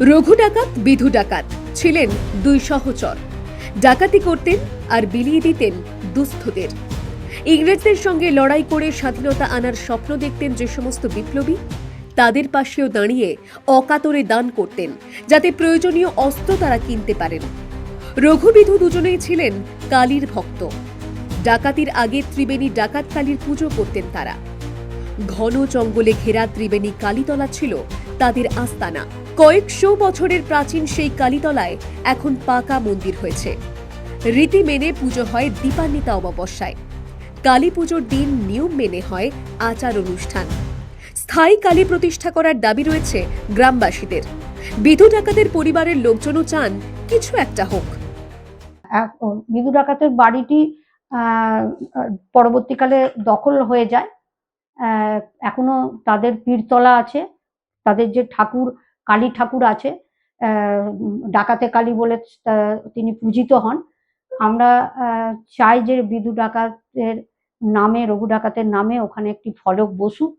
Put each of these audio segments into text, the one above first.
রঘু ডাকাত, বিধু ডাকাত ছিলেন দুই সহচর। ডাকাতি করতেন আর বিলিয়ে দিতেন দুস্থদের। ইংরেজদের সঙ্গে লড়াই করে স্বাধীনতা আনার স্বপ্ন দেখতেন যে সমস্ত বিপ্লবী, তাদের পাশেও দাঁড়িয়ে অকাতরে দান করতেন, যাতে প্রয়োজনীয় অস্ত্র তারা কিনতে পারেন। রঘুবিধু দুজনেই ছিলেন কালীর ভক্ত। ডাকাতির আগে ত্রিবেণী ডাকাত কালীর পুজো করতেন তারা। ঘন জঙ্গলে ঘেরা ত্রিবেণী কালীতলা ছিল তাদের আস্তানা। কয়েকশো বছরের প্রাচীন সেই কালীতলায় এখন পাকা মন্দির হয়েছে। রীতি মেনে পুজো হয় দীপান্বিতা অমাবস্যায়। কালী পুজোর দিন নিয়ম মেনে হয় আচার অনুষ্ঠান। স্থায়ী কালী প্রতিষ্ঠা করার দাবি রয়েছে গ্রামবাসীদের। বিধু ডাকাতের পরিবারের লোকজনও চান কিছু একটা হোক। ও বিদু ডাকাতের বাড়িটি পরবর্তীকালে দখল হয়ে যায়। এখনও তাদের পীরতলা আছে। তাদের যে ঠাকুর কালী ঠাকুর আছে ডাকাতে কালী বলে তিনি পূজিত হন। আমরা চাই যে বিদু ডাকাতের নামে, রঘু ডাকাতের নামে ওখানে একটি ফলক বসুক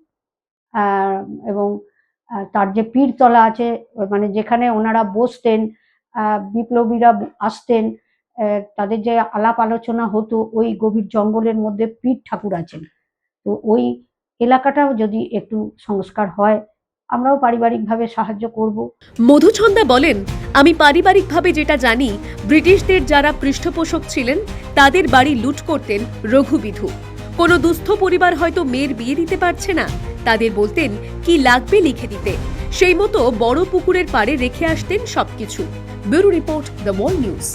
এবং তার যে পীরতলা আছে মানে যেখানে ওনারা বসতেন বিপ্লবীরা আসতেন তাদের যে আলাপ আলোচনা হতো, ওই গভীর জঙ্গলের মধ্যে পীর ঠাকুর আছেন। তো ওই এলাকাটাও যদি একটু সংস্কার হয় আমরাও পারিবারিকভাবে সাহায্য করব। মধুছন্দা বলেন, আমি পারিবারিকভাবে যেটা জানি, ব্রিটিশদের যারা পৃষ্ঠপোষক ছিলেন, তাদের বাড়ি লুট করতেন রঘুবিধু। কোনো দুস্থ পরিবার হয়তো মেয়ের বিয়ে দিতে পারছে না। তাদের বলতেন, কি লাগবে লিখে দিতে? সেই মতো বড় পুকুরের পাড়ে রেখে আসতেন সবকিছু। Bureau report, the Wall News.